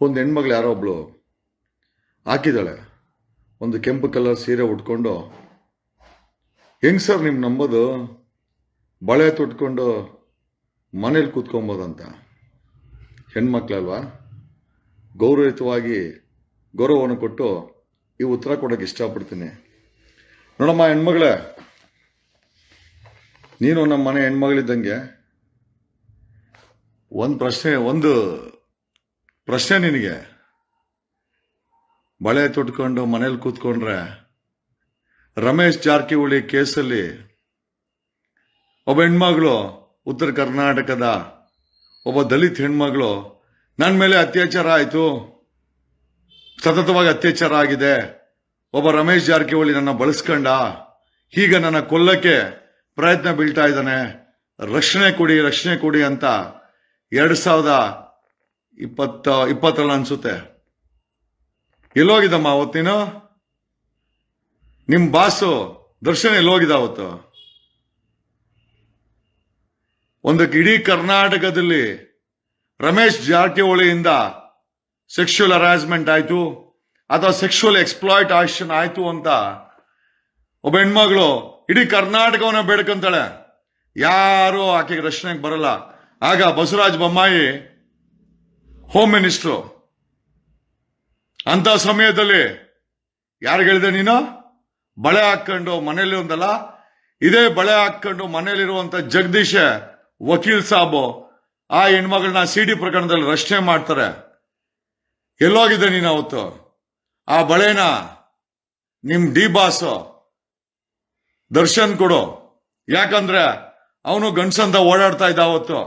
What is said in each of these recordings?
ಒಂದು ಹೆಣ್ಮಗಳು ಯಾರೋ ಒಬ್ಳು ಹಾಕಿದ್ದಾಳೆ. ಒಂದು ಕೆಂಪು ಕಲರ್ ಸೀರೆ ಉಟ್ಕೊಂಡು, ಹೆಂಗ್ ಸರ್ ನಿಮ್ಮ ನಂಬೋದು? ಬಳೆ ತುಟ್ಕೊಂಡು ಮನೇಲಿ ಕೂತ್ಕೊಬೋದಂತ. ಹೆಣ್ಮಕ್ಳಲ್ವಾ? ಗೌರವಯುತವಾಗಿ ಗೌರವವನ್ನು ಕೊಟ್ಟು ಈ ಉತ್ತರ ಕೊಡೋಕ್ಕೆ ಇಷ್ಟಪಡ್ತೀನಿ. ನೋಡಮ್ಮ ಹೆಣ್ಮಗಳೇ, ನೀನು ನಮ್ಮ ಮನೆ ಹೆಣ್ಮಗಳಿದ್ದಂಗೆ ಒಂದು ಪ್ರಶ್ನೆ, ಒಂದು ಪ್ರಶ್ನೆ ನಿನಗೆ. ಬಳೆ ತೊಟ್ಕೊಂಡು ಮನೇಲಿ ಕೂತ್ಕೊಂಡ್ರೆ ರಮೇಶ್ ಜಾರಕಿಹೊಳಿ ಕೇಸಲ್ಲಿ ಒಬ್ಬ ಹೆಣ್ಮಗಳು ಉತ್ತರ ಕರ್ನಾಟಕದ, ಒಬ್ಬ ದಲಿತ ಹೆಣ್ಮಗಳು ನನ್ನ ಮೇಲೆ ಅತ್ಯಾಚಾರ ಆಯಿತು, ಸತತವಾಗಿ ಅತ್ಯಾಚಾರ ಆಗಿದೆ, ಒಬ್ಬ ರಮೇಶ್ ಜಾರಕಿಹೊಳಿ ನನ್ನ ಬಳಸ್ಕೊಂಡ, ಈಗ ನನ್ನ ಕೊಲ್ಲಕ್ಕೆ ಪ್ರಯತ್ನ ಬೀಳ್ತಾ ಇದ್ದಾನೆ, ರಕ್ಷಣೆ ಕೊಡಿ ರಕ್ಷಣೆ ಕೊಡಿ ಅಂತ ಎರಡ್ ಸಾವಿರದ ಇಪ್ಪತ್ತ, ಇಪ್ಪತ್ತರಲ್ಲಿ ಅನ್ಸುತ್ತೆ. ಎಲ್ಲೋಗಿದ್ದಮ್ಮ ಅವತ್ತಿನ? ನಿಮ್ಮ ನಿಮ್ ಬಾಸು ದರ್ಶನ ಎಲ್ಲೋಗಿದ್ದ ಅವತ್ತು? ಒಂದು ಇಡೀ ಕರ್ನಾಟಕದಲ್ಲಿ ರಮೇಶ್ ಜಾರಕಿಹೊಳಿಯಿಂದ ಸೆಕ್ಷುವಲ್ ಹರಾಸ್ಮೆಂಟ್ ಆಯ್ತು, ಅಥವಾ ಸೆಕ್ಷುವಲ್ ಎಕ್ಸ್ಪ್ಲಾಯ್ಟ್ ಆಕ್ಷನ್ ಆಯ್ತು ಅಂತ ಒಬ್ಬ ಹೆಣ್ಮಗಳು ಇಡೀ ಕರ್ನಾಟಕವನ್ನ ಬೇಡ್ಕೊಂತಾಳೆ. ಯಾರು ಆಕೆಗೆ ರಕ್ಷಣೆಗೆ ಬರಲ್ಲ. ಆಗ ಬಸವರಾಜ ಬೊಮ್ಮಾಯಿ ಹೋಮ್ ಮಿನಿಸ್ಟ್ರು ಅಂತ ಸಮಯದಲ್ಲಿ ಯಾರು ಹೇಳಿದೆ ನೀನು? ಬಳೆ ಹಾಕೊಂಡು ಮನೇಲಿ ಒಂದಲ್ಲ, ಇದೇ ಬಳೆ ಹಾಕೊಂಡು ಮನೇಲಿರುವಂತ ಜಗದೀಶ ವಕೀಲ್ ಸಾಬು ಆ ಹೆಣ್ಮಗಳನ್ನ ಸಿ ಡಿ ಪ್ರಕರಣದಲ್ಲಿ ರಕ್ಷಣೆ ಮಾಡ್ತಾರೆ. ಎಲ್ಲೋಗಿದ್ದೆ ನೀನು ಅವತ್ತು? ಆ ಬಳೆನ ನಿಮ್ ಡಿ ಬಾಸ್ ದರ್ಶನ್ ಕೊಡು. ಯಾಕಂದ್ರೆ ಅವನು ಗಂಡ್ಸಂತ ಓಡಾಡ್ತಾ ಇದ್ದ ಅವತ್ತು,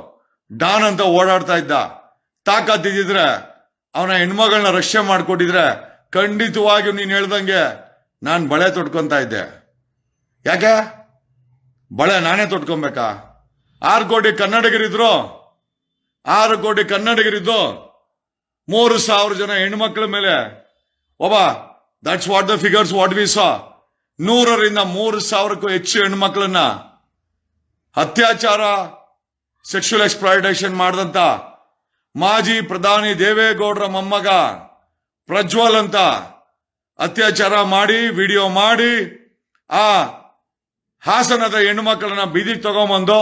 ಡಾನ್ ಅಂತ ಓಡಾಡ್ತಾ ಇದ್ದ. ತಾಕತ್ತಿದ್ರೆ ಅವನ ಹೆಣ್ಮಗಳನ್ನ ರಕ್ಷೆ ಮಾಡಿಕೊಟ್ಟಿದ್ರೆ ಖಂಡಿತವಾಗಿಯೂ ನೀನು ಹೇಳ್ದಂಗೆ ನಾನು ಬಳೆ ತೊಟ್ಕೊಂತ ಇದ್ದೆ. ಯಾಕೆ? ಬಳೆ ನಾನೇ ತೊಟ್ಕೊಬೇಕಾ? ಆರು ಕೋಟಿ ಕನ್ನಡಿಗರಿದ್ರು, ಆರು ಕೋಟಿ ಕನ್ನಡಿಗರಿದ್ದು ಮೂರು ಸಾವಿರ ಜನ ಹೆಣ್ಮಕ್ಳ ಮೇಲೆ. ಒಬ್ಬ that's what the figures what we saw ನೂರರಿಂದ ಮೂರು ಸಾವಿರಕ್ಕೂ ಹೆಚ್ಚು ಹೆಣ್ಮಕ್ಳನ್ನ ಅತ್ಯಾಚಾರ ಸೆಕ್ಷುಯಲ್ ಎಕ್ಸ್ಪ್ಲಾಯಿಟೇಷನ್ ಮಾಡಿದಂತ ಮಾಜಿ ಪ್ರಧಾನಿ ದೇವೇಗೌಡರ ಮೊಮ್ಮಗ ಪ್ರಜ್ವಲ್ ಅಂತ ಅತ್ಯಾಚಾರ ಮಾಡಿ, ವಿಡಿಯೋ ಮಾಡಿ, ಆ ಹಾಸನದ ಹೆಣ್ಣುಮಕ್ಕಳನ್ನ ಬೀದಿಗೆ ತಗೊಂಬಂದು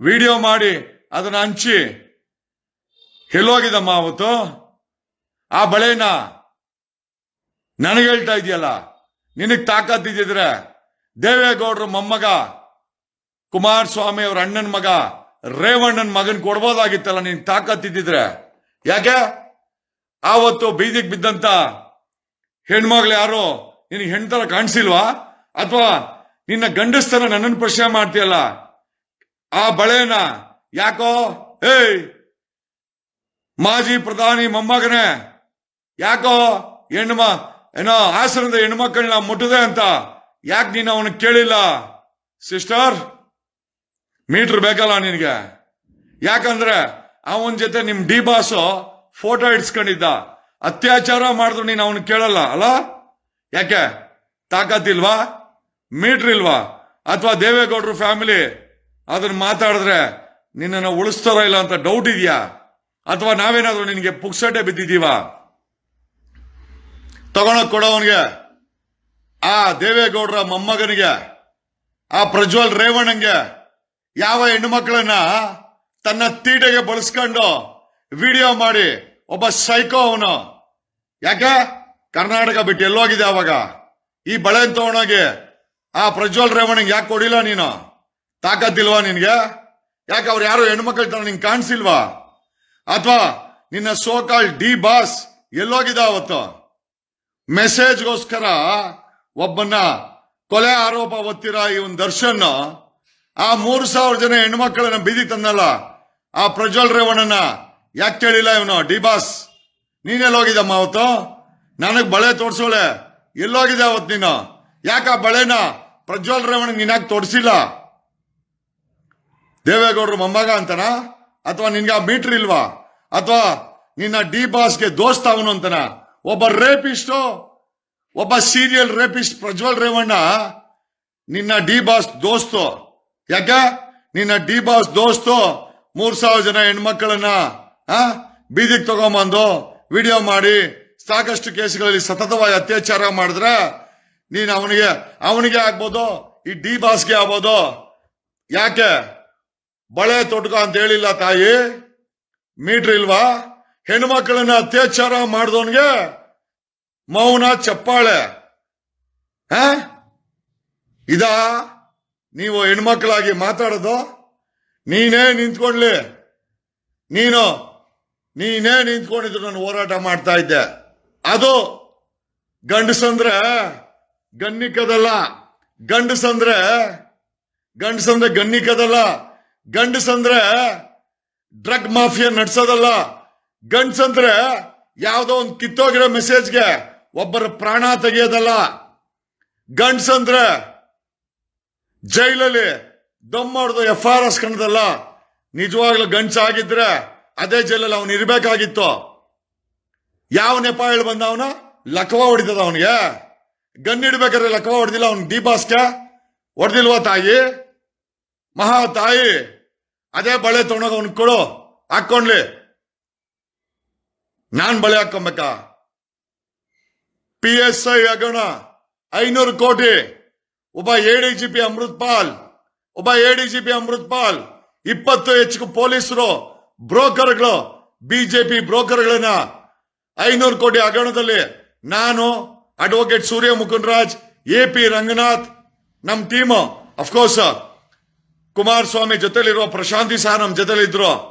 ವಿಡಿಯೋ ಮಾಡಿ ಅದನ್ನ ಹಂಚಿ. ಎಲ್ಲೋಗಿದಮ್ಮ ಅವತ್ತು? ಆ ಬಳೆನ ನನಗೆ ಹೇಳ್ತಾ ಇದೆಯಲ್ಲ ನಿನಗ್ ತಾಕತ್ತಿದ್ದಿದ್ರೆ ದೇವೇಗೌಡರ ಮೊಮ್ಮಗ ಕುಮಾರಸ್ವಾಮಿ ಅವರ ಅಣ್ಣನ ಮಗ ರೇವಣ್ಣನ ಮಗನ್ ಕೊಡ್ಬೋದಾಗಿತ್ತಲ್ಲ, ನೀನ್ ಇದ್ದಿದ್ರೆ. ಯಾಕೆ? ಆವತ್ತು ಬೀದಿಗೆ ಬಿದ್ದಂತ ಹೆಣ್ಮಗ್ಳು ಯಾರು ನಿನಗೆ ಹೆಣ್ತರ ಕಾಣಿಸಿಲ್ವಾ? ಅಥವಾ ನಿನ್ನ ಗಂಡಸ್ತರ ನನ್ನನ್ನು ಪ್ರಶ್ನೆ ಮಾಡ್ತೀಯಲ್ಲ? ಆ ಬಳೆನ ಯಾಕೋ? ಏಯ್! ಮಾಜಿ ಪ್ರಧಾನಿ ಮೊಮ್ಮಗನೇ, ಯಾಕೋ ಹೆಣ್ಮ, ಏನೋ ಹಾಸನದ ಹೆಣ್ಮಕ್ಕಳನ್ನ ಮುಟ್ಟದೆ ಅಂತ ಯಾಕೆ ನೀನು ಅವನು ಕೇಳಿಲ್ಲ? ಸಿಸ್ಟರ್? ಮೀಟರ್ ಬೇಕಲ್ಲ ನಿನಗೆ? ಯಾಕಂದ್ರೆ ಅವನ ಜೊತೆ ನಿಮ್ ಡಿ ಬಾಸು ಫೋಟೋ ಇಡ್ಸ್ಕೊಂಡಿದ್ದ. ಅತ್ಯಾಚಾರ ಮಾಡಿದ್ರು ನೀನು ಅವನು ಕೇಳಲ್ಲ, ಅಲ್ಲ? ಯಾಕೆ? ತಾಕತ್ತಿಲ್ವಾ ಮೀಟರ್ ಇಲ್ವಾ? ಅಥವಾ ದೇವೇಗೌಡರು ಫ್ಯಾಮಿಲಿ ಅದನ್ನ ಮಾತಾಡಿದ್ರೆ ನಿನ್ನನ್ನು ಉಳಿಸ್ತಾರ ಇಲ್ಲ ಅಂತ ಡೌಟ್ ಇದೆಯಾ? ಅಥವಾ ನಾವೇನಾದ್ರೂ ನಿನಗೆ ಪುಕ್ಸಟೆ ಬಿದ್ದಿದ್ದೀವಾ? ತಗೊಳಕ್ ಕೊಡೋವನ್ಗೆ ಆ ದೇವೇಗೌಡರ ಮೊಮ್ಮಗನಿಗೆ, ಆ ಪ್ರಜ್ವಲ್ ರೇವಣ್ಣಂಗೆ ಯಾವ ಹೆಣ್ಣುಮಕ್ಕಳನ್ನ ತನ್ನ ತೀಟೆಗೆ ಬಳಸ್ಕೊಂಡು ವಿಡಿಯೋ ಮಾಡಿ ಒಬ್ಬ ಸೈಕೋ ಅವನು. ಯಾಕೆ? ಕರ್ನಾಟಕ ಬಿಟ್ಟು ಎಲ್ಲೋಗಿದೆ ಅವಾಗ ಈ ಬಳೆ ತಗೊಂಡೋಗಿ ಆ ಪ್ರಜ್ವಲ್ ರೇವಣಿಗೆ ಯಾಕೆ ಕೊಡಿಲ್ಲ ನೀನು? ತಾಕತ್ತಿಲ್ವಾ ನಿನ್ಗೆ? ಯಾಕೆ ಅವ್ರು ಯಾರು ಹೆಣ್ಮಕ್ಳ ತರ ನಿಂಗೆ ಕಾಣಿಸಿಲ್ವಾ? ಅಥವಾ ನಿನ್ನ ಸೋಕಾಲ್ ಡಿ ಬಾಸ್ ಎಲ್ಲೋಗಿದ ಅವತ್ತು? ಮೆಸೇಜ್ಗೋಸ್ಕರ ಒಬ್ಬನ ಕೊಲೆ ಆರೋಪ ಒತ್ತಿರ ಒಂದು ದರ್ಶನ್ ಆ ಮೂರು ಸಾವಿರ ಜನ ಹೆಣ್ಮಕ್ಳನ್ನ ಬೀದಿ ತಂದಲ್ಲ, ಆ ಪ್ರಜ್ವಲ್ ರೇವಣ್ಣನ ಯಾಕೆ ಕೇಳಿಲ್ಲ ಇವನು? ಡಿ ಬಾಸ್ ನೀನೆಲ್ಲೋಗಿದ್ದಮ್ಮ ಅವತ್ತು? ನನಗೆ ಬಳೆ ತೋರ್ಸೋಳೆ. ಎಲ್ಲೋಗಿದೆ ಅವತ್ತು ನೀನು? ಯಾಕೆ ಆ ಬಳೆನ ಪ್ರಜ್ವಲ್ ರೇವಣ್ಣ ನೀನಾಗ ತೋರಿಸಿಲ್ಲ? ದೇವೇಗೌಡರು ಮೊಮ್ಮಗ ಅಂತನ? ಅಥವಾ ನಿನ್ಗೆ ಆ ಮೀಟ್ರ್ ಇಲ್ವಾ? ಅಥವಾ ನಿನ್ನ ಡಿ ಬಾಸ್ಗೆ ದೋಸ್ತ ಅವನು ಅಂತನ? ಒಬ್ಬ ರೇಪಿಸ್ಟು, ಒಬ್ಬ ಸೀರಿಯಲ್ ರೇಪಿಸ್ಟ್ ಪ್ರಜ್ವಲ್ ರೇವಣ್ಣ ನಿನ್ನ ಡಿ ಬಾಸ್ ದೋಸ್ತು. ಯಾಕೆ? ನಿನ್ನ ಡಿ ಬಾಸ್ ದೋಸ್ತು ಮೂರ್ ಸಾವಿರ ಜನ ಹೆಣ್ಮಕ್ಳನ್ನ, ಆ, ಬೀದಿಗೆ ತಗೊಂಬಂದು ವಿಡಿಯೋ ಮಾಡಿ ಸಾಕಷ್ಟು ಕೇಸ್ಗಳಲ್ಲಿ ಸತತವಾಗಿ ಅತ್ಯಾಚಾರ ಮಾಡಿದ್ರೆ ನೀನು ಅವನಿಗೆ ಅವನಿಗೆ ಆಗ್ಬೋದು, ಈ ಡಿ ಬಾಸ್ಗೆ ಆಗ್ಬೋದು. ಯಾಕೆ? ಬಳೆ ತೊಟ್ಕ ಅಂತ ಹೇಳಿಲ್ಲ ತಾಯಿ. ಮೀಟ್ರ್ ಇಲ್ವಾ? ಹೆಣ್ಮಕ್ಳನ್ನ ಅತ್ಯಾಚಾರ ಮಾಡಿದವನ್ಗೆ ಮೌನ ಚಪ್ಪಾಳೆ. ಹ ಇದಾ? ನೀವು ಹೆಣ್ಮಕ್ಳಾಗಿ ಮಾತಾಡೋದು, ನೀನೇ ನಿಂತ್ಕೊಂಡ್ಲಿ. ನೀನು, ನೀನೇ ನಿಂತ್ಕೊಂಡಿದ್ರು ನಾನು ಹೋರಾಟ ಮಾಡ್ತಾ ಇದ್ದೆ. ಅದು ಗಂಡಸಂದ್ರೆ ಗನ್ನಿಕದಲ್ಲ. ಗಂಡಸಂದ್ರೆ ಗಂಡಸಂದ್ರೆ ಗನ್ನಿಕದಲ್ಲ. ಗಂಡಸಂದ್ರೆ ಡ್ರಗ್ ಮಾಫಿಯಾ ನಡ್ಸೋದಲ್ಲ. ಗಂಡಸಂದ್ರೆ ಯಾವುದೋ ಒಂದು ಕಿತ್ತೋಗಿರೋ ಮೆಸೇಜ್ಗೆ ಒಬ್ಬರ ಪ್ರಾಣ ತೆಗೆಯೋದಲ್ಲ. ಗಂಡಸಂದ್ರೆ ಜೈಲಲ್ಲಿ ದಮ್ ಮಾಡ್ದು ಎಫ್ ಆರ್ ಎಸ್ ಕಣದಲ್ಲ, ನಿಜವಾಗ್ಲೂ ಗಂಚಾಗಿದ್ರೆ ಅದೇ ಜೈಲಲ್ಲಿ ಅವನು ಇರ್ಬೇಕಾಗಿತ್ತು. ಯಾವ ನೆಪ ಹೇಳಿ ಬಂದ ಅವನ? ಲಕ್ವ ಹೊಡಿತದ ಅವನಿಗೆ. ಗನ್ ಇಡ್ಬೇಕಾದ್ರೆ ಲಕ್ವ ಹೊಡೆದಿಲ್ಲ, ಅವ್ನ್ ಡಿ ಬಾಸ್ಗೆ ಹೊಡೆದಿಲ್ವಾ ತಾಯಿ? ಮಹಾ ತಾಯಿ, ಅದೇ ಬಳೆ ತಗೊಂಡೋಗ ಅವ್ನಿಗೆ ಕೊಡು ಹಾಕೊಂಡ್ಲಿ ನಾನ್ ಬಳೆ ಹಾಕೊಂಬೇಕಾ ಪಿ ಎಸ್ ಐ ಆಗೋಣ ಐನೂರು ಕೋಟಿ. ಒಬ್ಬ ಎಡಿಜಿಪಿ ಅಮೃತ್ ಪಾಲ್, ಒಬ್ಬ ಎಡಿಜಿಪಿ ಅಮೃತ್ ಪಾಲ್, ಇಪ್ಪತ್ತು ಹೆಚ್ಚು ಪೊಲೀಸರು, ಬ್ರೋಕರ್ಗಳು ಬಿಜೆಪಿ ಬ್ರೋಕರ್ಗಳನ್ನ ಐನೂರು ಕೋಟಿ ಹಗರಣದಲ್ಲಿ ನಾನು, advocate Surya Mukundaraj, A P Ranganath ನಮ್ಮ ಟೀಮ್ ಅಫ್ಕೋರ್ಸ್ ಕುಮಾರಸ್ವಾಮಿ ಜೊತೆಲಿರುವ ಪ್ರಶಾಂತಿ ಸಹ ನಮ್ಮ ಜೊತೆಲಿದ್ರು.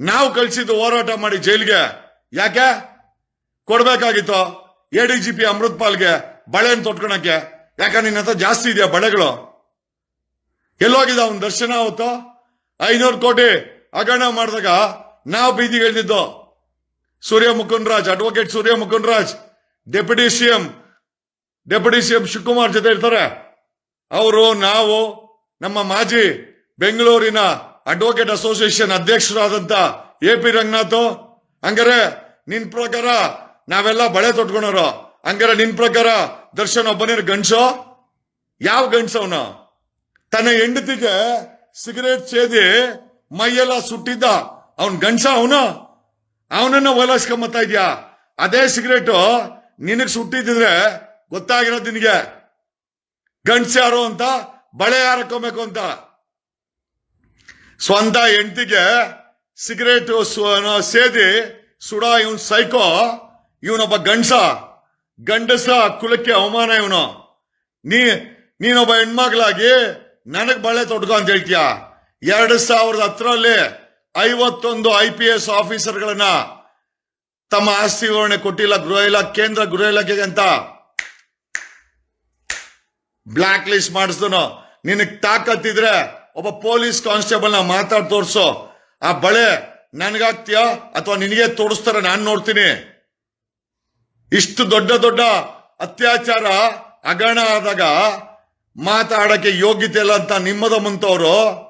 ನಾವು ಕಳಿಸಿದ್ದು ಹೋರಾಟ ಮಾಡಿ ಜೈಲ್ಗೆ. ಯಾಕೆ? ಕೊಡ್ಬೇಕಾಗಿತ್ತು ಎಡಿಜಿಪಿ ಅಮೃತ್ ಪಾಲ್ಗೆ ಬಳೆಯನ್ನು ತೊಟ್ಕೊಳಕ್ಕೆ. ಯಾಕೆ ನಿನ್ನ ಹತ್ರ ಜಾಸ್ತಿ ಇದೆಯಾ ಬಳೆಗಳು? ಎಲ್ಲೋಗಿದ ಅವನ ದರ್ಶನ ಅವತ್ತು? ಐನೂರು ಕೋಟಿ ಹಗರಣ ಮಾಡಿದಾಗ ನಾವು ಬೀದಿಗೆ ಇಳಿದಿದ್ದು. Surya Mukundaraj advocate Surya Mukundaraj deputy CM deputy CM Shivakumar ಜೊತೆ ಇರ್ತಾರೆ. ಅವರು, ನಾವು, ನಮ್ಮ ಮಾಜಿ ಬೆಂಗಳೂರಿನ ಅಡ್ವೊಕೇಟ್ ಅಸೋಸಿಯೇಷನ್ ಅಧ್ಯಕ್ಷರಾದಂತ ಎ ಪಿ ರಂಗನಾಥ್. ಹಂಗಾರೆ ನಿನ್ ಪ್ರಕಾರ ನಾವೆಲ್ಲ ಬಳೆ ತೊಟ್ಕೊಂಡವ್ರು. ಹಂಗಾರೆ ನಿನ್ ಪ್ರಕಾರ ದರ್ಶನ್ ಒಬ್ಬನೇ ಗಂಡ್ಸೋ? ಯಾವ ಗಂಡ್ಸವನ? ತನ್ನ ಹೆಂಡತಿಗೆ ಸಿಗರೇಟ್ ಸೇದಿ ಮೈಯೆಲ್ಲ ಸುಟ್ಟಿದ್ದ ಅವನ್ ಗಂಡ್ಸ ಅವನ? ಅವನನ್ನ ಓಲಾಸ್ಕೊಂಬತ್ತಾ ಇದ್ಯಾ? ಅದೇ ಸಿಗರೇಟು ನಿನಗ್ ಸುಟ್ಟಿದ್ರೆ ಗೊತ್ತಾಗಿರೋದು ನಿನಗೆ. ಗಂಡ್ಸ ಯಾರು ಅಂತ? ಬಳೆ ಯಾರಕ್ಕೋಬೇಕು ಅಂತ. ಸ್ವಂತ ಹೆಂಡತಿಗೆ ಸಿಗರೇಟ್ ಸೇದಿ ಸುಡ ಇವನ್ ಸೈಕೋ, ಇವನೊಬ್ಬ ಗಂಡ್ಸ. ಗಂಡಸ ಕುಲಕ್ಕೆ ಅವಮಾನ ಇವನು. ನೀ, ನೀನೊಬ್ಬ ಹೆಣ್ಮಗಳಾಗಿ ನನಗ್ ಬಳೆ ತೊಡ್ಕೊ ಅಂತ ಹೇಳ್ತೀಯ? ಎರಡು ಸಾವಿರದ ಹತ್ತರಲ್ಲಿ ಐವತ್ತೊಂದು ಐ ಪಿ ಎಸ್ ಆಫೀಸರ್ಗಳನ್ನ ತಮ್ಮ ಆಸ್ತಿ ವಿವರಣೆ ಕೊಟ್ಟಿಲ್ಲ, ಗೃಹ ಇಲಾಖೆ ಕೇಂದ್ರ ಗೃಹ ಇಲಾಖೆಗೆ ಅಂತ. ಬ್ಲಾಕ್ ಲಿಸ್ಟ್ ಮಾಡಿಸ್ದನು ನಿನಗ್ ತಾಕತ್ತಿದ್ರೆ ಒಬ್ಬ ಪೊಲೀಸ್ ಕಾನ್ಸ್ಟೇಬಲ್ನ ಮಾತಾಡ್ ತೋರ್ಸು. ಆ ಬಳೆ ನನ್ಗಾಗ್ತೀಯಾ ಅಥವಾ ನಿನಗೆ ತೋರಿಸ್ತಾರ ನಾನು ನೋಡ್ತೀನಿ. ಇಷ್ಟು ದೊಡ್ಡ ದೊಡ್ಡ ಅತ್ಯಾಚಾರ ಅಗಣ ಆದಾಗ ಮಾತಾಡಕ್ಕೆ ಯೋಗ್ಯತೆ ಇಲ್ಲ ಅಂತ ನಿಮ್ಮದ ಮುಂತವರು,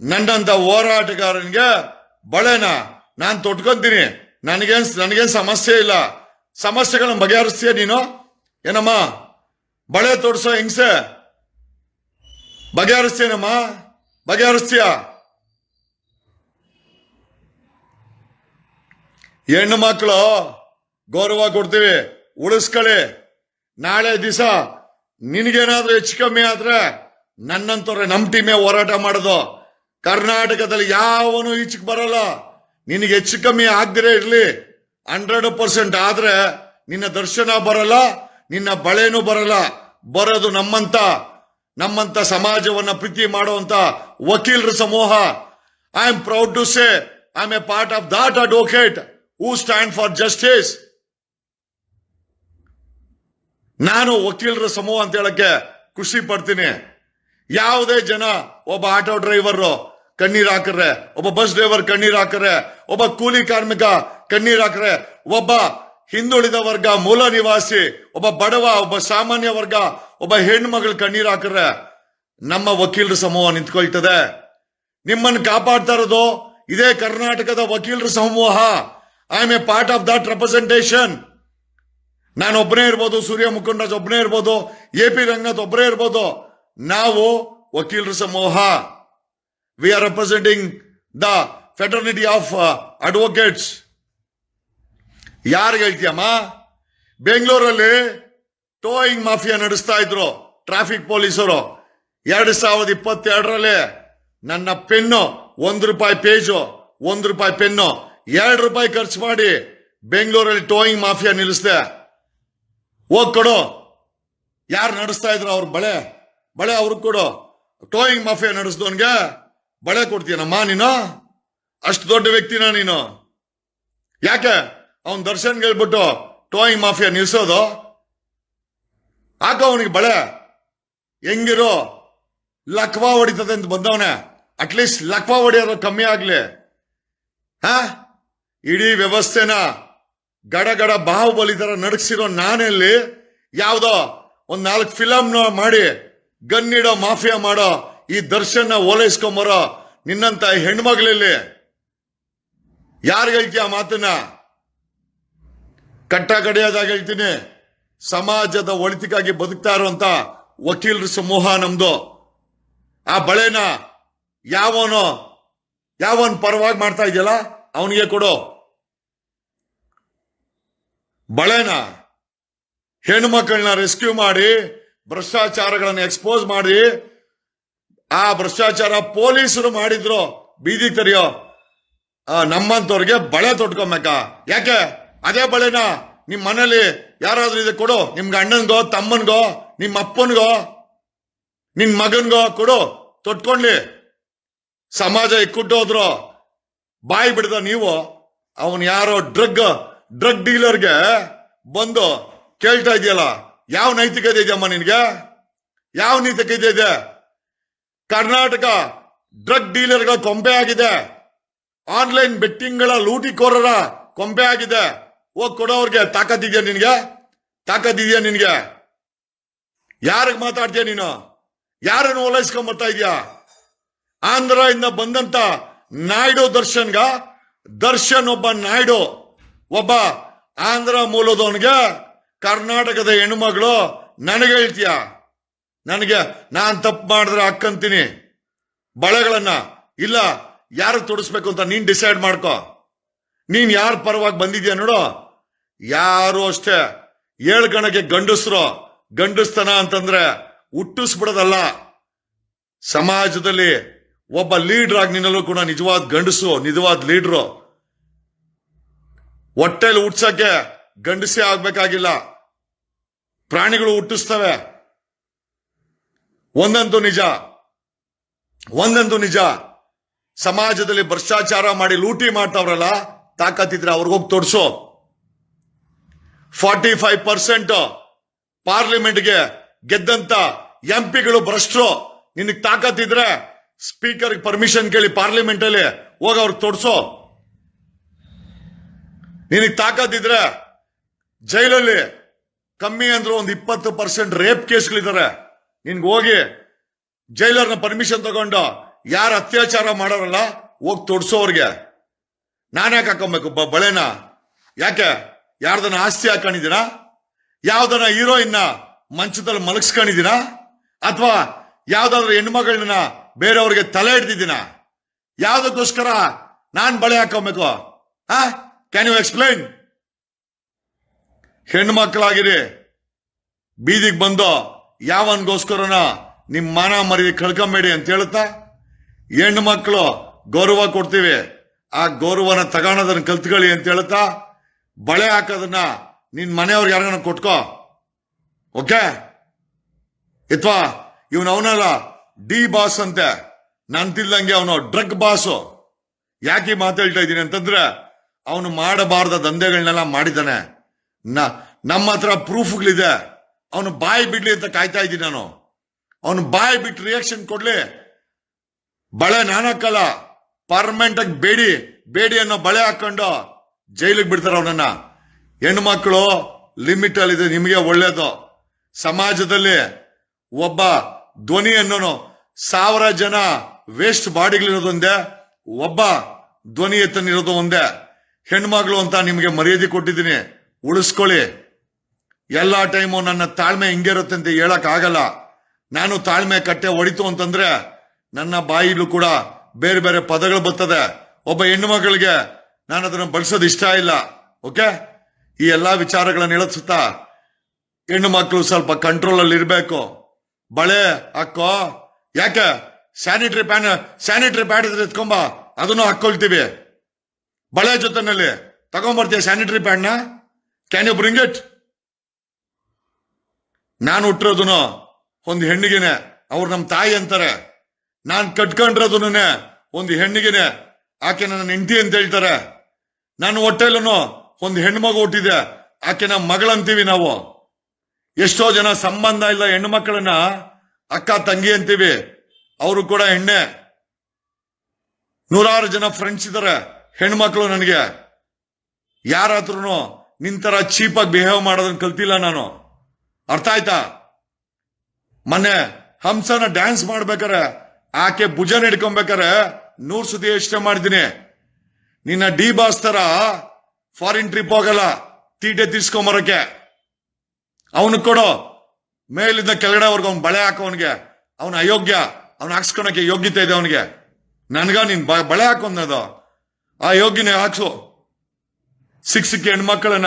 ನನ್ನಂತ ಹೋರಾಟಗಾರನಿಗೆ ಬಳೆನ ನಾನು ತೊಟ್ಕೊಂತೀನಿ. ನನಗೇನ್ ನನಗೇನು ಸಮಸ್ಯೆ ಇಲ್ಲ. ಸಮಸ್ಯೆಗಳನ್ನ ಬಗೆಹರಿಸ್ತೀಯ ನೀನು? ಏನಮ್ಮ? ಬಳೆ ತೋರಿಸೋ ಹಿಂಸೆ? ಬಗೆಹರಿಸ್ತೀನಮ್ಮ ಬಗೆಹರಿಸ್ತೀಯ? ಹೆಣ್ಣು ಮಕ್ಕಳು ಗೌರವ ಕೊಡ್ತೀವಿ. ಉಳಿಸ್ಕೊಳ್ಳಿ. ನಾಳೆ ದಿವಸ ನಿನಗೇನಾದ್ರೂ ಹೆಚ್ಚು ಕಮ್ಮಿ ಆದ್ರೆ ನನ್ನಂತವ್ರೆ ನಮ್ಮ ಟೀಮೇ ಹೋರಾಟ ಮಾಡೋದು. ಕರ್ನಾಟಕದಲ್ಲಿ ಯಾವನು ಈಚೆಗೆ ಬರಲ್ಲ. ನಿನಗೆ ಹೆಚ್ಚು ಕಮ್ಮಿ ಆಗದಿರೇ ಇರಲಿ. ಹಂಡ್ರೆಡ್ ಪರ್ಸೆಂಟ್ ಆದ್ರೆ ನಿನ್ನ ದರ್ಶನ ಬರಲ್ಲ, ನಿನ್ನ ಬಳೆನೂ ಬರಲ್ಲ. ಬರೋದು ನಮ್ಮಂತ ನಮ್ಮಂತ ಸಮಾಜವನ್ನ ಪ್ರೀತಿ ಮಾಡುವಂತ ವಕೀಲರ ಸಮೂಹ. I am proud to say I am a part of that advocate who stand for justice ನಾನು ವಕೀಲರ ಸಮೂಹ ಅಂತ ಹೇಳಕ್ಕೆ ಖುಷಿ ಪಡ್ತೀನಿ. ಯಾವುದೇ ಜನ ಒಬ್ಬ ಆಟೋ ಡ್ರೈವರ್ ಕಣ್ಣೀರ್ ಹಾಕರೆ, ಒಬ್ಬ ಬಸ್ ಡ್ರೈವರ್ ಕಣ್ಣೀರ್ ಹಾಕರೆ, ಒಬ್ಬ ಕೂಲಿ ಕಾರ್ಮಿಕ ಕಣ್ಣೀರ್ ಹಾಕರೆ, ಒಬ್ಬ ಹಿಂದುಳಿದ ವರ್ಗ ಮೂಲ ನಿವಾಸಿ, ಒಬ್ಬ ಬಡವ, ಒಬ್ಬ ಸಾಮಾನ್ಯ ವರ್ಗ, ಒಬ್ಬ ಹೆಣ್ಮಗಳು ಕಣ್ಣೀರ್ ಹಾಕರೆ ನಮ್ಮ ವಕೀಲರ ಸಮೂಹ ನಿಂತ್ಕೊಳ್ತದೆ. ನಿಮ್ಮನ್ನು ಕಾಪಾಡ್ತಾ ಇರೋದು ಇದೇ ಕರ್ನಾಟಕದ ವಕೀಲರ ಸಮೂಹ. I am a part of that representation ನಾನು ಒಬ್ಬನೇ ಇರ್ಬೋದು, ಸೂರ್ಯ ಮುಖಂಡರಾಜ್ ಒಬ್ಬನೇ ಇರ್ಬೋದು, ಎ ಪಿ ರಂಗನಾಥ್ ಒಬ್ಬರೇ ಇರ್ಬೋದು. ನಾವು ವಕೀಲರ ಸಮೂಹ. We are representing the fraternity of advocates ಯಾರು ಹೇಳ್ತೀಯಮ್ಮ? ಬೆಂಗಳೂರಲ್ಲಿ ಟೋಯಿಂಗ್ ಮಾಫಿಯಾ ನಡೆಸ್ತಾ ಇದ್ರು ಟ್ರಾಫಿಕ್ ಪೊಲೀಸರು ಎರಡು ಸಾವಿರದ ಇಪ್ಪತ್ತೆರಡರಲ್ಲಿ ನನ್ನ ಪೆನ್ನು ಒಂದು ರೂಪಾಯಿ ಪೇಜು ಒಂದು ರೂಪಾಯಿ ಪೆನ್ನು ಎರಡು ರೂಪಾಯಿ ಖರ್ಚು ಮಾಡಿ ಬೆಂಗಳೂರಲ್ಲಿ ಟೋಯಿಂಗ್ ಮಾಫಿಯಾ ನಿಲ್ಲಿಸ್ದೆ. ಹೋಗ್ ಕೊಡು. ಯಾರು ನಡೆಸ್ತಾ ಇದ್ರು ಅವ್ರ ಬಳೆ? ಬಳೆ ಅವ್ರಿಗೆ ಕೊಡು. ಟೋಯಿಂಗ್ ಮಾಫಿಯಾ ನಡೆಸ್ದವನ್ಗೆ ಬಳೆ ಕೊಡ್ತೀಯನಮ್ಮ ನೀನು? ಅಷ್ಟು ದೊಡ್ಡ ವ್ಯಕ್ತಿನ ನೀನು. ಯಾಕೆ? ಅವನ್ ದರ್ಶನ್ ಹೇಳ್ಬಿಟ್ಟು ಟೋಯಿಂಗ್ ಮಾಫಿಯಾ ನಿಲ್ಸೋದು? ಹಾಕ ಅವನಿಗೆ ಬಳೆ. ಹೆಂಗಿರೋ? ಲಕ್ವಾ ಹೊಡಿತದೆ ಅಂತ ಬಂದವನೆ. ಅಟ್ಲೀಸ್ಟ್ ಲಕ್ವಾ ಹೊಡಿಯೋದು ಕಮ್ಮಿ ಆಗ್ಲಿ. ಹಾ? ಇಡೀ ವ್ಯವಸ್ಥೆನ ಗಡ ಗಡ ಬಾಹುಬಲಿ ತರ ನಡಗಿಸಿರೋ ನಾನೆಲ್ಲಿ ಯಾವುದೋ ಒಂದ್ ನಾಲ್ಕು ಫಿಲಮ್ನ ಮಾಡಿ ಗನ್ನಿಡೋ ಮಾಫಿಯಾ ಮಾಡೋ ಈ ದರ್ಶನ ಓಲೈಸ್ಕೊಂಬರೋ ನಿನ್ನಂತ ಹೆಣ್ಮಗಳಲ್ಲಿ ಯಾರು ಹೇಳ್ತೀಯ ಮಾತನ್ನ? ಕಟ್ಟ ಕಡೆಯದಾಗ ಹೇಳ್ತೀನಿ. ಸಮಾಜದ ಒಳಿತಿಗಾಗಿ ಬದುಕ್ತಾ ಇರುವಂತ ವಕೀಲರ ಸಮೂಹ ನಮ್ದು. ಆ ಬಳೆನ ಯಾವನೋ, ಯಾವನ್ ಪರವಾಗಿ ಮಾಡ್ತಾ ಇದೆಯಲ್ಲ, ಅವನಿಗೆ ಕೊಡು. ಬಳೆನ ಹೆಣ್ಮಕ್ಳನ್ನ ರೆಸ್ಕ್ಯೂ ಮಾಡಿ, ಭ್ರಷ್ಟಾಚಾರಗಳನ್ನ ಎಕ್ಸ್ಪೋಸ್ ಮಾಡಿ, ಆ ಭ್ರಷ್ಟಾಚಾರ ಪೊಲೀಸರು ಮಾಡಿದ್ರು. ಬೀದಿ ತರಿಯೋ ನಮ್ಮಂತವ್ರಿಗೆ ಬಳೆ ತೊಟ್ಕೊಬೇಕ. ಯಾಕೆ? ಅದೇ ಬಳೆನ ನಿಮ್ಮ ಮನೇಲಿ ಯಾರಾದ್ರೂ ಇದೆ ಕೊಡು. ನಿಮ್ಗೆ ಅಣ್ಣನ್ಗೋ, ತಮ್ಮನ್ಗೋ ನಿಮ್ಮ ಅಪ್ಪನ್ಗೋ, ನಿನ್ ಮಗನ್ಗೋ ಕೊಡು. ತೊಟ್ಕೊಂಡ್ಲಿ. ಸಮಾಜ ಇಕ್ಕುಟ್ಟೋದ್ರು ಬಾಯಿ ಬಿಡದ ನೀವು. ಅವನ್ ಯಾರೋ ಡ್ರಗ್ ಡ್ರಗ್ ಡೀಲರ್ಗೆ ಬಂದು ಕೇಳ್ತಾ ಇದೆಯಲ್ಲ, ಯಾವ ನೈತಿಕತೆ ಇದೆಯಮ್ಮ ನಿನಗೆ? ಯಾವ ನೈತಿಕತೆ ಇದೆ? ಕರ್ನಾಟಕ ಡ್ರಗ್ ಡೀಲರ್ಗಳ ಕೊಂಬೆ ಆಗಿದೆ. ಆನ್ಲೈನ್ ಬೆಟ್ಟಿಂಗ್ಗಳ ಲೂಟಿಕೋರರ ಕೊಂಬೆ ಆಗಿದೆ. ಹೋಗಿ ಕೊಡೋರ್ಗೆ ನಿನಗೆ? ನಿನ್ಗೆ ಇದೆಯಾ ನಿನಗೆ? ಯಾರಿಗೆ ಮಾತಾಡ್ತೀಯ ನೀನು? ಯಾರನ್ನು ಓಲೈಸ್ಕೊಂಡ್ ಬರ್ತಾ ಇದೀಯಾ? ಆಂಧ್ರ ಇಂದ ಬಂದಂತ ನಾಯ್ಡು ದರ್ಶನ್ಗ, ದರ್ಶನ್ ಒಬ್ಬ ನಾಯ್ಡು ಒಬ್ಬ ಆಂಧ್ರ ಮೂಲದವನಿಗೆ ಕರ್ನಾಟಕದ ಹೆಣ್ಮಗಳು ನನಗೆ ಹೇಳ್ತೀಯ? ನನಗೆ ನಾನು ತಪ್ಪು ಮಾಡಿದ್ರೆ ಅಕ್ಕಂತೀನಿ. ಬಳೆಗಳನ್ನ ಇಲ್ಲ ಯಾರು ತೊಡಸ್ಬೇಕು ಅಂತ ನೀನ್ ಡಿಸೈಡ್ ಮಾಡ್ಕೋ. ನೀನ್ ಯಾರ ಪರವಾಗಿ ಬಂದಿದ್ಯಾ ನೋಡು. ಯಾರು ಅಷ್ಟೇ, ಏಳು ಗಣಕ್ಕೆ ಗಂಡಸ್ರು, ಗಂಡಸ್ತನ ಅಂತಂದ್ರೆ ಹುಟ್ಟಿಸ್ಬಿಡೋದಲ್ಲ. ಸಮಾಜದಲ್ಲಿ ಒಬ್ಬ ಲೀಡರ್ ಆಗಿ ನಿನ್ನಲ್ಲೂ ಕೂಡ ನಿಜವಾದ ಗಂಡಸು, ನಿಜವಾದ ಲೀಡ್ರು ಹೊಟ್ಟೆಲಿ ಹುಟ್ಸಕ್ಕೆ ಗಂಡಸೇ ಆಗ್ಬೇಕಾಗಿಲ್ಲ. ಪ್ರಾಣಿಗಳು ಹುಟ್ಟಿಸ್ತವೆ. ಒಂದಂತೂ ನಿಜ ಒಂದಂತೂ ನಿಜ. ಸಮಾಜದಲ್ಲಿ ಭ್ರಷ್ಟಾಚಾರ ಮಾಡಿ ಲೂಟಿ ಮಾಡ್ತಾವ್ರಲ್ಲ, ತಾಕತ್ತಿದ್ರೆ ಅವ್ರಿಗೋಗಿ ತೋರಿಸೋ. ಫಾರ್ಟಿ ಫೈವ್ ಪರ್ಸೆಂಟ್ ಪಾರ್ಲಿಮೆಂಟ್ಗೆ ಗೆದ್ದಂತ ಎಂ ಪಿಗಳು ಭ್ರಷ್ಟರು. ನಿನಗೆ ತಾಕತ್ತಿದ್ರೆ ಸ್ಪೀಕರ್ಗೆ ಪರ್ಮಿಷನ್ ಕೇಳಿ ಪಾರ್ಲಿಮೆಂಟಲ್ಲಿ ಹೋಗ ಅವ್ರಿಗೆ ತೋರ್ಸೋ. ನಿನಗೆ ತಾಕತ್ತಿದ್ರೆ ಜೈಲಲ್ಲಿ ಕಮ್ಮಿ ಅಂದ್ರೆ ಒಂದು ಇಪ್ಪತ್ತು ಪರ್ಸೆಂಟ್ ರೇಪ್ ಕೇಸ್ಗಳಿದ್ದಾರೆ ನಿನ್ಗೆ ಹೋಗಿ ಜೈಲರ್ನ ಪರ್ಮಿಷನ್ ತಗೊಂಡು ಯಾರು ಅತ್ಯಾಚಾರ ಮಾಡೋರಲ್ಲ, ಹೋಗಿ ತೊಡ್ಸೋರ್ಗೆ ನಾನ್ಯಾಕೆ ಹಾಕೊಬೇಕು ಬ- ಬಳೆನ? ಯಾಕೆ? ಯಾರ್ದನ ಆಸ್ತಿ ಹಾಕೊಂಡಿದ್ದೀನ ಯಾವ್ದನ ಹೀರೋಯಿನ್ನ ಮಂಚದಲ್ಲಿ ಮಲಗಿಸ್ಕೊಂಡಿದ್ದೀನ ಅಥವಾ ಯಾವ್ದಾದ್ರು ಹೆಣ್ಮಗಳನ್ನ ಬೇರೆಯವ್ರಿಗೆ ತಲೆ ಹಿಡ್ದಿದ್ದೀನ ಯಾವುದಕ್ಕೋಸ್ಕರ ನಾನು ಬಳೆ ಹಾಕೊಬೇಕು? ಹಾ ಕ್ಯಾನ್ ಯು ಎಕ್ಸ್ಪ್ಲೈನ್ ಹೆಣ್ಮಕ್ಳಾಗಿರಿ ಬೀದಿಗೆ ಬಂದು ಯಾವನ್ಗೋಸ್ಕರನ ನಿಮ್ಮ ಮಾನ ಮರ್ಯಾದೆ ಕಳ್ಕೊಂಬೇಡಿ ಅಂತ ಹೇಳುತ್ತಾ? ಹೆಣ್ಣು ಮಕ್ಕಳು ಗೌರವ ಕೊಡ್ತೀವಿ. ಆ ಗೌರವನ ತಗೋಣದನ್ನ ಕಲ್ತ್ಕೊಳ್ಳಿ ಅಂತ ಹೇಳುತ್ತಾ? ಬಳೆ ಹಾಕೋದನ್ನ ನಿನ್ನ ಮನೆಯವ್ರಿಗೆ ಯಾರನ್ನ ಕೊಟ್ಕೋ? ಓಕೆ? ಇತ್ವಾ? ಇವನು ಅವನಲ್ಲ ಡಿ ಬಾಸ್ ಅಂತೆ. ನಂತಿಲ್ದಂಗೆ ಅವನು ಡ್ರಗ್ ಬಾಸು. ಯಾಕೆ ಮಾತಾಡ್ತಾ ಇದ್ದೀನಿ ಅಂತಂದ್ರೆ ಅವನು ಮಾಡಬಾರ್ದ ದಂಧೆಗಳನ್ನೆಲ್ಲ ಮಾಡಿದ್ದಾನೆ. ನಮ್ಮ ಹತ್ರ ಪ್ರೂಫ್ಗಳಿದೆ. ಅವನು ಬಾಯಿ ಬಿಡ್ಲಿ ಅಂತ ಕಾಯ್ತಾ ಇದ್ದೀನಿ ನಾನು. ಅವನು ಬಾಯಿ ಬಿಟ್ಟು ರಿಯಾಕ್ಷನ್ ಕೊಡ್ಲಿ. ಬಳೆ ನಾನಕ್ಕಲ್ಲ. ಪರ್ಮನೆಂಟ್ ಆಗಿ ಬೇಡಿ ಬೇಡಿ ಅನ್ನೋ ಬಳೆ ಹಾಕೊಂಡು ಜೈಲಿಗೆ ಬಿಡ್ತಾರೆ ಅವನನ್ನ. ಹೆಣ್ಣು ಮಕ್ಕಳು ಲಿಮಿಟ್ ಅಲ್ಲಿದೆ ನಿಮಗೆ ಒಳ್ಳೇದು. ಸಮಾಜದಲ್ಲಿ ಒಬ್ಬ ಧ್ವನಿ ಅನ್ನೋನು ಸಾವಿರ ಜನ ವೇಸ್ಟ್ ಬಾಡಿಗಳಿರೋದೊಂದೇ ಒಬ್ಬ ಧ್ವನಿ ಎತ್ತನಿರೋದು ಒಂದೇ. ಹೆಣ್ಮಗಳು ಅಂತ ನಿಮಗೆ ಮರ್ಯಾದೆ ಕೊಟ್ಟಿದ್ದೀನಿ. ಉಳಿಸ್ಕೊಳ್ಳಿ. ಎಲ್ಲಾ ಟೈಮು ನನ್ನ ತಾಳ್ಮೆ ಹಿಂಗಿರುತ್ತೆ ಅಂತ ಹೇಳಕ್ ಆಗಲ್ಲ. ನಾನು ತಾಳ್ಮೆ ಕಟ್ಟೆ ಹೊಡಿತು ಅಂತಂದ್ರೆ ನನ್ನ ಬಾಯಿಲು ಕೂಡ ಬೇರೆ ಬೇರೆ ಪದಗಳು ಬರ್ತದೆ. ಒಬ್ಬ ಹೆಣ್ಣು ಮಗಳಿಗೆ ನಾನು ಅದನ್ನು ಬಳಸೋದು ಇಷ್ಟ ಇಲ್ಲ. ಓಕೆ? ಈ ಎಲ್ಲಾ ವಿಚಾರಗಳನ್ನ ಇಳಿಸುತ್ತಾ ಹೆಣ್ಣು ಮಕ್ಕಳು ಸ್ವಲ್ಪ ಕಂಟ್ರೋಲ್ ಅಲ್ಲಿ ಇರ್ಬೇಕು. ಬಳೆ ಹಾಕೋ. ಯಾಕೆ? ಸ್ಯಾನಿಟರಿ ಪ್ಯಾನ್, ಸ್ಯಾನಿಟರಿ ಪ್ಯಾಡ್ ಎತ್ಕೊಂಬ. ಅದನ್ನು ಹಾಕೊಳ್ತೀವಿ ಬಳೆ ಜೊತೆನಲ್ಲಿ ತಗೊಂಬರ್ತೀಯ ಸ್ಯಾನಿಟರಿ ಪ್ಯಾಡ್ನ ಕ್ಯಾನ್ ಯು ಬ್ರಿಂಗ್ ಇಟ್ ನಾನು ಹುಟ್ಟಿರೋದುನು ಒಂದು ಹೆಣ್ಣಿಗೆನೆ. ಅವ್ರು ನಮ್ಮ ತಾಯಿ ಅಂತಾರೆ. ನಾನು ಕಟ್ಕೊಂಡಿರೋದುನೇ ಒಂದು ಹೆಣ್ಣಿಗೆನೆ. ಆಕೆ ನನ್ನ ಹೆಂಡತಿ ಅಂತ ಹೇಳ್ತಾರೆ. ನಾನು ಹೊಟ್ಟೆಲೂ ಒಂದು ಹೆಣ್ಮಗು ಹುಟ್ಟಿದೆ. ಆಕೆ ನಮ್ಮ ಮಗಳಂತೀವಿ ನಾವು. ಎಷ್ಟೋ ಜನ ಸಂಬಂಧ ಇಲ್ಲ ಹೆಣ್ಣು ಮಕ್ಕಳನ್ನ. ಅಕ್ಕ, ತಂಗಿ ಅಂತೀವಿ. ಅವರು ಕೂಡ ಹೆಣ್ಣೆ. ನೂರಾರು ಜನ ಫ್ರೆಂಡ್ಸ್ ಇದ್ದಾರೆ ಹೆಣ್ಮಕ್ಳು ನನಗೆ ಯಾರ ಹತ್ರನು ನಿಂತರ ಚೀಪಾಗಿ ಬಿಹೇವ್ ಮಾಡೋದನ್ನ ಕಲ್ತಿಲ್ಲ ನಾನು. ಅರ್ಥ ಆಯ್ತಾ? ಮೊನ್ನೆ ಹಂಸನ ಡ್ಯಾನ್ಸ್ ಮಾಡ್ಬೇಕಾರೆ, ಆಕೆ ಭುಜನ ಹಿಡ್ಕೊಬೇಕಾರೆ ನೂರ್ ಸುದ್ದಿ ಯೋಚನೆ ಮಾಡಿದ್ದೀನಿ. ನಿನ್ನ ಡಿ ಬಾಸ್ ತರ ಫಾರಿನ್ ಟ್ರಿಪ್ ಹೋಗಲ್ಲ, ತೀಟೆ ತೀರ್ಸ್ಕೊಂಬರಕ್ಕೆ ಅವನು ಕೊಡು. ಮೇಲಿಂದ ಕೆಳಗಡೆವರೆಗೂ ಅವ್ನು ಬಳೆ ಹಾಕೋವನ್ಗೆ ಅವನ ಅಯೋಗ್ಯ, ಅವ್ನ ಹಾಕ್ಸ್ಕೊಳಕ್ಕೆ ಯೋಗ್ಯತೆ ಇದೆ ಅವನಿಗೆ. ನನ್ಗ ನೀನ್ ಬಳೆ ಹಾಕೊಂಡದು ಆ ಯೋಗ್ಯನೇ ಹಾಕ್ಸು. ಸಿಕ್ ಸಿಕ್ಕ ಹೆಣ್ಮಕ್ಳನ್ನ,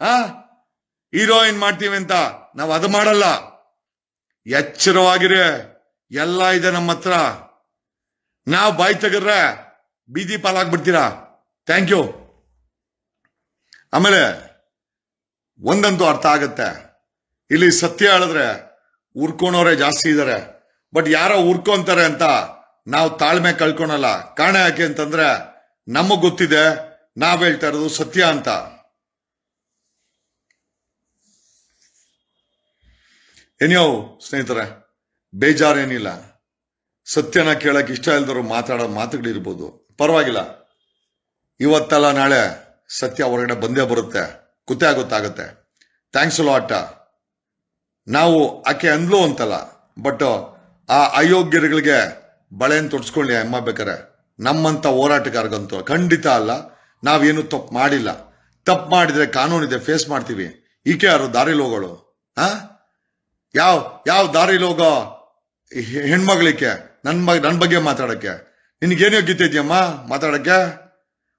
ಆ? ಹೀರೋಯಿನ್ ಮಾಡ್ತೀವಿ ಅಂತ. ನಾವು ಅದು ಮಾಡಲ್ಲ. ಎಚ್ಚರವಾಗಿರಿ. ಎಲ್ಲ ಇದೆ ನಮ್ಮ ಹತ್ರ. ನಾವು ಬಾಯ್ ತೆಗೆದ್ರೆ ಬೀದಿ ಪಾಲಾಗ್ಬಿಡ್ತೀರಾ? ಥ್ಯಾಂಕ್ ಯು ಆಮೇಲೆ, ಒಂದಂತೂ ಅರ್ಥ ಆಗತ್ತೆ. ಇಲ್ಲಿ ಸತ್ಯ ಹೇಳಿದ್ರೆ ಉರ್ಕೊಳೋರೇ ಜಾಸ್ತಿ ಇದ್ದಾರೆ ಬಟ್ ಯಾರೋ ಉರ್ಕೊಂತಾರೆ ಅಂತ ನಾವು ತಾಳ್ಮೆ ಕಳ್ಕೊಳಲ್ಲ. ಕಾರಣ ಯಾಕೆ ಅಂತಂದ್ರೆ ನಮಗ್ ಗೊತ್ತಿದೆ, ನಾವ್ ಹೇಳ್ತಾ ಇರೋದು ಸತ್ಯ ಅಂತ. ಏನ್ಯೋ ಸ್ನೇಹಿತರೆ, ಬೇಜಾರೇನಿಲ್ಲ. ಸತ್ಯನ ಕೇಳಕ್ ಇಷ್ಟ ಇಲ್ದರು ಮಾತಾಡೋ ಮಾತುಗಳಿರ್ಬೋದು. ಪರವಾಗಿಲ್ಲ. ಇವತ್ತಲ್ಲ ನಾಳೆ ಸತ್ಯ ಹೊರಗಡೆ ಬಂದೇ ಬರುತ್ತೆ. ಗೊತ್ತೇ ಗೊತ್ತಾಗುತ್ತೆ ಥ್ಯಾಂಕ್ಸ್ ಲಾಟ್ ನಾವು ಆಕೆ ಅಂದ್ಲು ಅಂತಲ್ಲ ಬಟ್ ಆ ಅಯೋಗ್ಯರುಗಳಿಗೆ ಬಳೆಯನ್ನು ತೊಡ್ಸ್ಕೊಳ್ಳಿ ಅಮ್ಮ ಬೇಕಾರೆ. ನಮ್ಮಂತ ಹೋರಾಟಗಾರಗಂತೂ ಖಂಡಿತ ಅಲ್ಲ. ನಾವೇನು ತಪ್ಪು ಮಾಡಿಲ್ಲ. ತಪ್ಪು ಮಾಡಿದ್ರೆ ಕಾನೂನಿದೆ ಫೇಸ್ ಮಾಡ್ತೀವಿ. ಈಕೆ ಯಾರು ದಾರಿ ಲೋಗಳು? ಆ ಯಾವ ಯಾವ ದಾರಿ ಲೋಗ? ಹೆಣ್ಮಗಳಿಕೆ ನನ್ನ ಮಗ, ನನ್ ಬಗ್ಗೆ ಮಾತಾಡಕ್ಕೆ. ನಿನಗೇನು ಯೋಗ್ಯತೆ ಇದೆಯಮ್ಮ ಮಾತಾಡಕ್ಕೆ?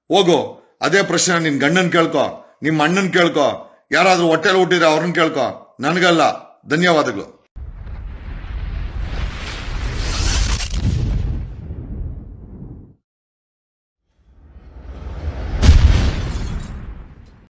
ಹೋಗು. ಅದೇ ಪ್ರಶ್ನೆ ನಿನ್ ಗಂಡನ ಕೇಳ್ಕೊ. ನಿಮ್ಮ ಅಣ್ಣನ ಕೇಳ್ಕೊ. ಯಾರಾದರೂ ಹೊಟ್ಟೆಲ್ ಹುಟ್ಟಿದ್ರೆ ಅವ್ರನ್ನ ಕೇಳ್ಕೊ. ನನಗಲ್ಲ. ಧನ್ಯವಾದಗಳು.